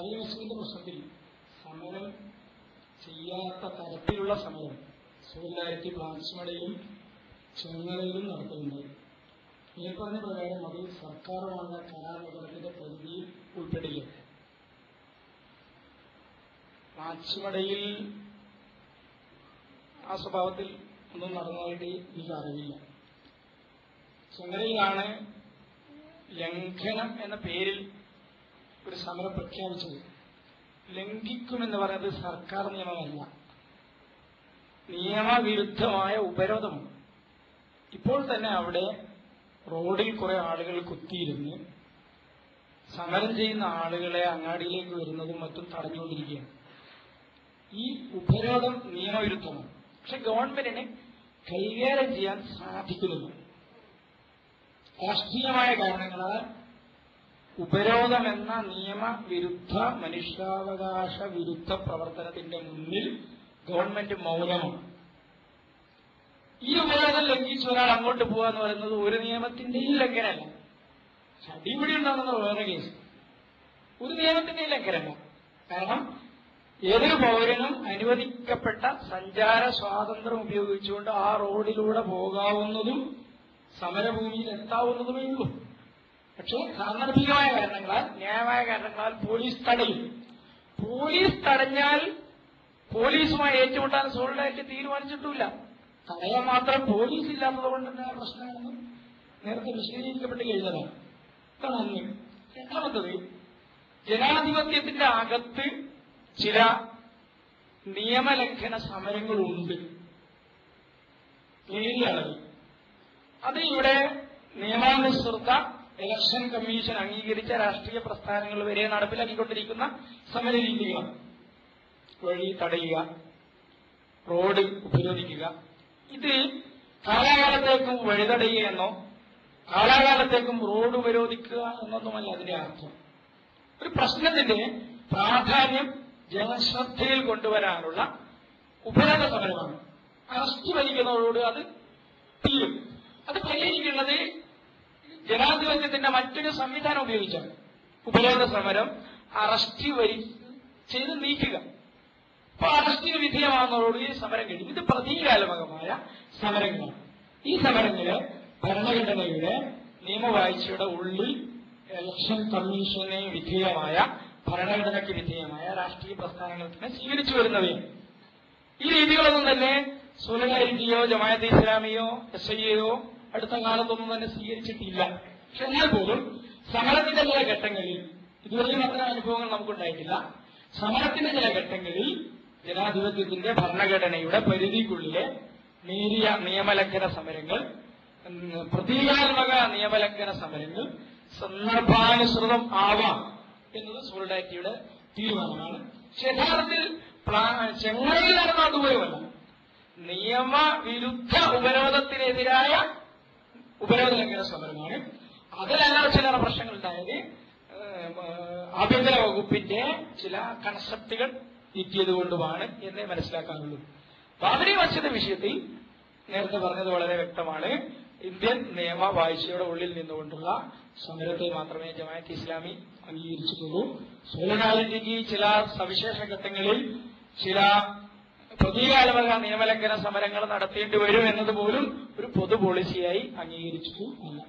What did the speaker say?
മസ്ജിദിന്റെ പ്രശ്നത്തിൽ സമരം ചെയ്യാത്ത തരത്തിലുള്ള സമരം സോളിഡാരിറ്റി ബ്രാഞ്ചുമടയിലും ചെങ്ങലയിലും നടത്തുന്നുണ്ട് മേൽപ്പറഞ്ഞ പറഞ്ഞ പ്രകാരം അത് സർക്കാരുമാണ് കരാർ നഗരത്തിന്റെ പരിധിയിൽ ഉൾപ്പെടില്ല ബ്രാഞ്ചുമടയിൽ ആ സ്വഭാവത്തിൽ ഒന്നും നടന്നതായിട്ട് എനിക്ക് അറിവില്ല. ചെങ്ങലയിലാണ് ലംഘനം എന്ന പേരിൽ ഒരു സമരം പ്രഖ്യാപിച്ചത്. ലംഘിക്കുമെന്ന് പറയുന്നത് സർക്കാർ നിയമമല്ല. നിയമവിരുദ്ധമായ ഉപരോധമാണ്. ഇപ്പോൾ തന്നെ അവിടെ റോഡിൽ കുറെ ആളുകൾ കുത്തിയിരുന്ന് സമരം ചെയ്യുന്ന ആളുകളെ അങ്ങാടിയിലേക്ക് വരുന്നതും മറ്റും തടഞ്ഞുകൊണ്ടിരിക്കുകയാണ്. ഈ ഉപരോധം നിയമവിരുദ്ധമാണ്. പക്ഷെ ഗവൺമെന്റിന് കൈകാര്യം ചെയ്യാൻ സാധിക്കുന്നില്ല. രാഷ്ട്രീയമായ കാരണങ്ങളാൽ ഉപരോധം എന്ന നിയമവിരുദ്ധ മനുഷ്യാവകാശ വിരുദ്ധ പ്രവർത്തനത്തിന്റെ മുന്നിൽ ഗവൺമെന്റ് മൗനമാണ്. ഈ ഉപരോധം ലംഘിച്ച് ഒരാൾ അങ്ങോട്ട് പോകുക പറയുന്നത് ഒരു നിയമത്തിന്റെയും ലംഘനമല്ല. അടിപിടി ഉണ്ടാകുന്ന വേറെ കേസ്. ഒരു നിയമത്തിന്റെയും ലംഘനമല്ല. കാരണം ഏതൊരു പൗരനും അനുവദിക്കപ്പെട്ട സഞ്ചാര സ്വാതന്ത്ര്യം ഉപയോഗിച്ചുകൊണ്ട് ആ റോഡിലൂടെ പോകാവുന്നതും സമരഭൂമിയിൽ എത്താവുന്നതുമേ ഉള്ളൂ. പക്ഷേ സാന്ദർഭികമായ കാരണങ്ങളാൽ ന്യായമായ കാരണങ്ങളാൽ പോലീസ് തടയും. പോലീസ് തടഞ്ഞാൽ പോലീസുമായി ഏറ്റുമുട്ടാൻ സോളിഡായിട്ട് തീരുമാനിച്ചിട്ടില്ല തടയാൻ മാത്രം പോലീസ് ഇല്ലാത്തത് കൊണ്ട് തന്നെ പ്രശ്നമാണെന്ന് നേരത്തെ വിശദീകരിക്കപ്പെട്ട് കഴിഞ്ഞതാണ്. ഇതാണ് രണ്ടാമത്തത് ജനാധിപത്യത്തിന്റെ അകത്ത് ചില നിയമലംഘന സമരങ്ങളുണ്ട്. നേരിയ അത് ഇവിടെ നിയമാനുസൃത ഇലക്ഷൻ കമ്മീഷൻ അംഗീകരിച്ച രാഷ്ട്രീയ പ്രസ്ഥാനങ്ങൾ വരെ നടപ്പിലാക്കിക്കൊണ്ടിരിക്കുന്ന സമര രീതികൾ വഴി തടയുക റോഡ് ഉപരോധിക്കുക. ഇത് കാലാകാലത്തേക്കും വഴി തടയുക എന്നോ കാലാകാലത്തേക്കും റോഡ് ഉപരോധിക്കുക എന്നൊന്നുമല്ല അതിന്റെ അർത്ഥം. ഒരു പ്രശ്നത്തിന്റെ പ്രാധാന്യം ജനശ്രദ്ധയിൽ കൊണ്ടുവരാനുള്ള ഉപരോധ സമരമാണ്. അറസ്റ്റ് വലിക്കുന്നതോട് അത് തീരും. അത് പരിഹരിക്കുന്നത് ജനാധിപത്യത്തിന്റെ മറ്റൊരു സംവിധാനം ഉപയോഗിച്ചാണ്. ഉപരോധ സമരം അറസ്റ്റ് വരി ചെയ്ത് നീക്കുക. അപ്പൊ അറസ്റ്റിന് വിധേയമാകുന്നതോടുകൂടി സമരം കഴിയും ഇത് പ്രതീകാത്മകമായ സമരങ്ങളാണ്. ഈ സമരങ്ങൾ ഭരണഘടനയുടെ നിയമവാഴ്ചയുടെ ഉള്ളിൽ ഇലക്ഷൻ കമ്മീഷന് വിധേയമായ ഭരണഘടനയ്ക്ക് വിധേയമായ രാഷ്ട്രീയ പ്രസ്ഥാനങ്ങൾ തന്നെ സ്വീകരിച്ചു വരുന്നവയാണ്. ഈ രീതികളൊന്നും തന്നെ സോളിഡാരിറ്റിയോ ജമാഅത്ത് ഇസ്ലാമിയോ എസ് ഐ എയോ അടുത്ത കാലത്തൊന്നും തന്നെ സ്വീകരിച്ചിട്ടില്ല. പക്ഷെ എന്നാൽ പോലും സമരത്തിന്റെ ചില ഘട്ടങ്ങളിൽ ഇതുവരെയും അത്തരം അനുഭവങ്ങൾ നമുക്കുണ്ടായിട്ടില്ല. സമരത്തിന്റെ ചില ഘട്ടങ്ങളിൽ ജനാധിപത്യത്തിന്റെ ഭരണഘടനയുടെ പരിധിക്കുള്ളിലെ നേരിയ നിയമലംഘന സമരങ്ങൾ പ്രതീകാത്മക നിയമലംഘന സമരങ്ങൾ സന്ദർഭാനുസൃതം ആവാം എന്നത് സോളിഡാരിറ്റിയുടെ തീരുമാനമാണ്. യഥാർത്ഥത്തിൽ ചെങ്ങലയിൽ നടന്ന അതുപോലുമല്ല. നിയമവിരുദ്ധ ഉപരോധത്തിനെതിരായ ഉപരോധ ലംഘന സമരമാണ്. അതിലല്ലാതെ ചില പ്രശ്നങ്ങൾ ഉണ്ടായത് ആഭ്യന്തര വകുപ്പിന്റെ ചില കൺസെപ്റ്റുകൾ നീക്കിയത് കൊണ്ടുമാണ് എന്നേ മനസ്സിലാക്കാനുള്ളൂ. ബാബരി മസ്ജിദ് വിഷയത്തിൽ നേരത്തെ പറഞ്ഞത് വളരെ വ്യക്തമാണ്. ഇന്ത്യൻ നിയമ വാഴ്ചയുടെ ഉള്ളിൽ നിന്നുകൊണ്ടുള്ള സമരത്തെ മാത്രമേ ജമാഅത്ത് ഇസ്ലാമി അംഗീകരിച്ചിട്ടുള്ളൂ. സോലനാലിന്റെ ചില സവിശേഷ ഘട്ടങ്ങളിൽ ചില പ്രതീകാത്മക നിയമലംഘന സമരങ്ങൾ നടത്തേണ്ടി വരും എന്നതുപോലും ഒരു പൊതു പോളിസിയായി അംഗീകരിച്ചിട്ടുമില്ല